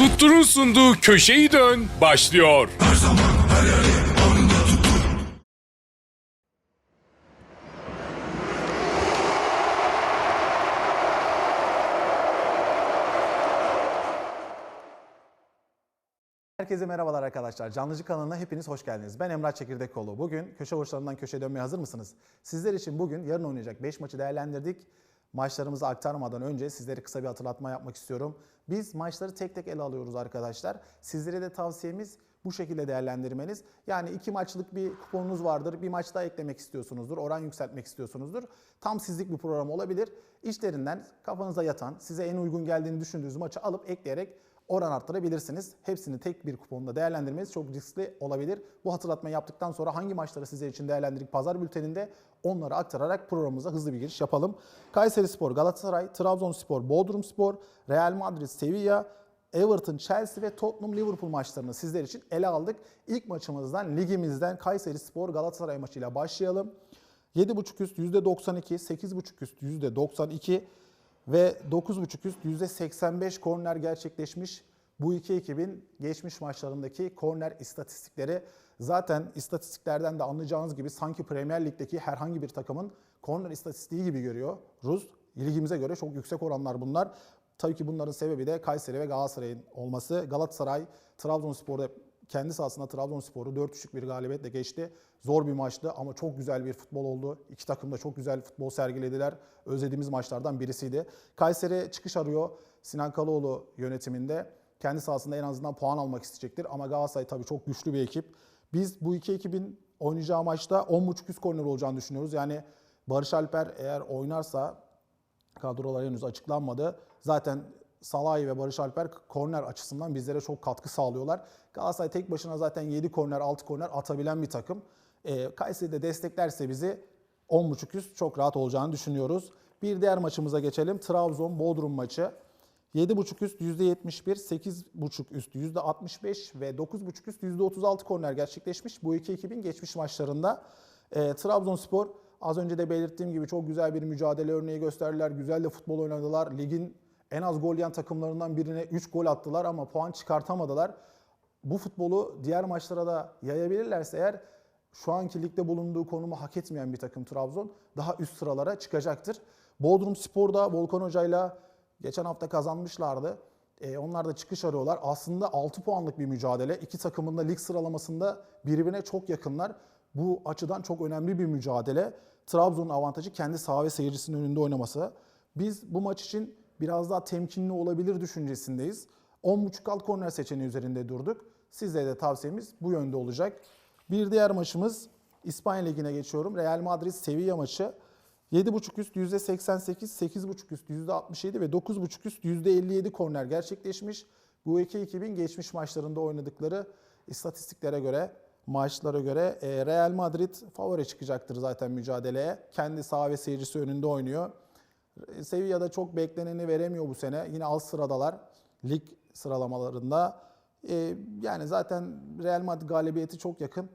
Tuttur'un sunduğu Köşeyi Dön başlıyor. Herkese merhabalar arkadaşlar. Canlıcı kanalına hepiniz hoş geldiniz. Ben Emrah Çekirdekoğlu. Bugün köşe vuruşlarından köşeye dönmeye hazır mısınız? Sizler için bugün yarın oynayacak 5 maçı değerlendirdik. Maçlarımızı aktarmadan önce sizlere kısa bir hatırlatma yapmak istiyorum. Biz maçları tek tek ele alıyoruz arkadaşlar. Sizlere de tavsiyemiz bu şekilde değerlendirmeniz. Yani iki maçlık bir kuponunuz vardır. Bir maç daha eklemek istiyorsunuzdur. Oran yükseltmek istiyorsunuzdur. Tam sizlik bir program olabilir. İşlerinden kafanıza yatan, size en uygun geldiğini düşündüğünüz maçı alıp ekleyerek oran arttırabilirsiniz. Hepsini tek bir kuponda değerlendirmeniz çok riskli olabilir. Bu hatırlatmayı yaptıktan sonra hangi maçları sizler için değerlendirdik pazar bülteninde onları aktararak programımıza hızlı bir giriş yapalım. Kayseri Spor, Galatasaray, Trabzonspor, Bodrum Spor, Real Madrid, Sevilla, Everton, Chelsea ve Tottenham Liverpool maçlarını sizler için ele aldık. İlk maçımızdan ligimizden Kayseri Spor Galatasaray maçıyla başlayalım. 7.5 üst %92, 8.5 üst %92 ve 9.5 üst %85 korner gerçekleşmiş. Bu iki ekibin geçmiş maçlarındaki korner istatistikleri zaten istatistiklerden de anlayacağınız gibi sanki Premier Lig'deki herhangi bir takımın korner istatistiği gibi görüyor. Rus ligimize göre çok yüksek oranlar bunlar. Tabii ki bunların sebebi de Kayseri ve Galatasaray'ın olması. Galatasaray Trabzonspor'da kendi sahasında Trabzonspor'u 4-3'lük bir galibiyetle geçti. Zor bir maçtı ama çok güzel bir futbol oldu. İki takım da çok güzel futbol sergilediler. Özlediğimiz maçlardan birisiydi. Kayseri çıkış arıyor Sinan Kaloğlu yönetiminde. Kendi sahasında en azından puan almak isteyecektir. Ama Galatasaray tabii çok güçlü bir ekip. Biz bu iki ekibin oynayacağı maçta 10.5 üst korner olacağını düşünüyoruz. Yani Barış Alper eğer oynarsa kadrolar henüz açıklanmadı. Zaten Salahi ve Barış Alper korner açısından bizlere çok katkı sağlıyorlar. Galatasaray tek başına zaten 7 korner, 6 korner atabilen bir takım. E, Kayseri de desteklerse bizi 10.5 üst çok rahat olacağını düşünüyoruz. Bir diğer maçımıza geçelim. Trabzon-Bodrum maçı. 7.5 üst %71, 8.5 üst %65 ve 9.5 üst %36 korner gerçekleşmiş. Bu iki ekibin geçmiş maçlarında. E, Trabzonspor az önce de belirttiğim gibi çok güzel bir mücadele örneği gösterdiler. Güzel de futbol oynadılar. Ligin en az gol yiyen takımlarından birine 3 gol attılar ama puan çıkartamadılar. Bu futbolu diğer maçlara da yayabilirlerse eğer şu anki ligde bulunduğu konumu hak etmeyen bir takım Trabzon daha üst sıralara çıkacaktır. Bodrum Spor'da Volkan Hoca'yla geçen hafta kazanmışlardı. Ee, onlar da çıkış arıyorlar. Aslında 6 puanlık bir mücadele. İki takımın da lig sıralamasında birbirine çok yakınlar. Bu açıdan çok önemli bir mücadele. Trabzon'un avantajı kendi saha ve seyircisinin önünde oynaması. Biz bu maç için biraz daha temkinli olabilir düşüncesindeyiz. 10.5 alt korner seçeneği üzerinde durduk. Sizlere de tavsiyemiz bu yönde olacak. Bir diğer maçımız İspanya Ligi'ne geçiyorum. Real Madrid Sevilla maçı. 7.5 üst %88, 8.5 üst %67 ve 9.5 üst %57 korner gerçekleşmiş. Bu iki ekibin geçmiş maçlarında oynadıkları istatistiklere göre, maçlara göre e, Real Madrid favori çıkacaktır zaten mücadeleye. Kendi saha ve seyircisi önünde oynuyor. Sevilla'da çok bekleneni veremiyor bu sene. Yine alt sıradalar lig sıralamalarında. Ee, yani zaten Real Madrid galibiyeti çok yakın.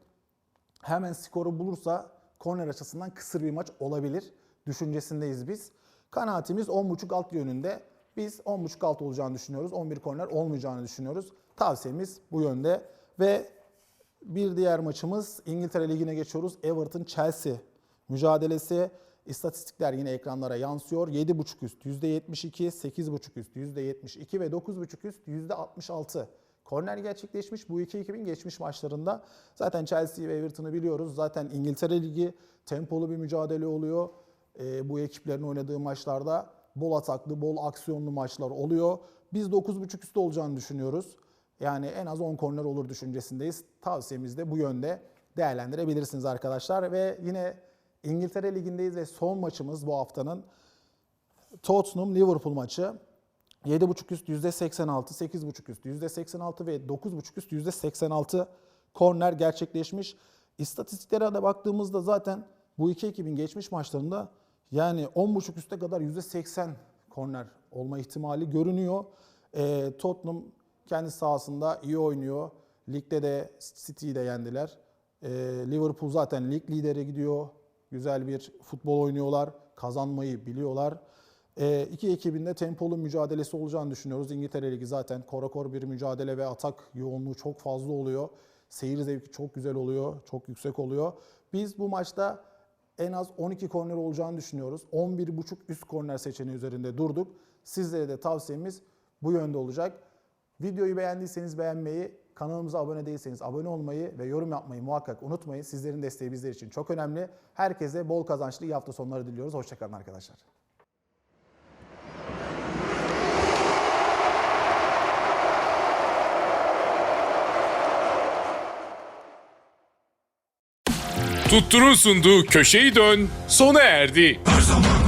Hemen skoru bulursa korner açısından kısır bir maç olabilir düşüncesindeyiz biz. Kanaatimiz 10.5 alt yönünde. Biz 10.5 alt olacağını düşünüyoruz. 11 korner olmayacağını düşünüyoruz. Tavsiyemiz bu yönde. Ve bir diğer maçımız İngiltere Ligi'ne geçiyoruz. Everton Chelsea mücadelesi. İstatistikler yine ekranlara yansıyor. 7.5 üst %72, 8.5 üst %72 ve 9.5 üst %66 korner gerçekleşmiş. Bu iki ekibin geçmiş maçlarında. Zaten Chelsea ve Everton'ı biliyoruz. Zaten İngiltere Ligi tempolu bir mücadele oluyor. Ee, bu ekiplerin oynadığı maçlarda bol ataklı, bol aksiyonlu maçlar oluyor. Biz 9.5 üstü olacağını düşünüyoruz. Yani en az 10 korner olur düşüncesindeyiz. Tavsiyemiz de bu yönde değerlendirebilirsiniz arkadaşlar. Ve yine İngiltere Ligi'ndeyiz ve son maçımız bu haftanın Tottenham Liverpool maçı. 7.5 üst %86, 8.5 üst %86 ve 9.5 üst %86 korner gerçekleşmiş. İstatistiklere de baktığımızda zaten bu iki ekibin geçmiş maçlarında yani 10.5 üste kadar %80 korner olma ihtimali görünüyor. Ee, Tottenham kendi sahasında iyi oynuyor. Ligde de City'yi de yendiler. Ee, Liverpool zaten lig lideri gidiyor. Güzel bir futbol oynuyorlar. Kazanmayı biliyorlar. E, iki ekibin de tempolu mücadelesi olacağını düşünüyoruz. İngiltere Ligi zaten korakor bir mücadele ve atak yoğunluğu çok fazla oluyor. Seyir zevki çok güzel oluyor, çok yüksek oluyor. Biz bu maçta en az 12 korner olacağını düşünüyoruz. 11.5 üst korner seçeneği üzerinde durduk. Sizlere de tavsiyemiz bu yönde olacak. Videoyu beğendiyseniz beğenmeyi, kanalımıza abone değilseniz abone olmayı ve yorum yapmayı muhakkak unutmayın. Sizlerin desteği bizler için çok önemli. Herkese bol kazançlı iyi hafta sonları diliyoruz. Hoşçakalın arkadaşlar. Tuttur'un sunduğu Köşeyi Dön sona erdi. Her zaman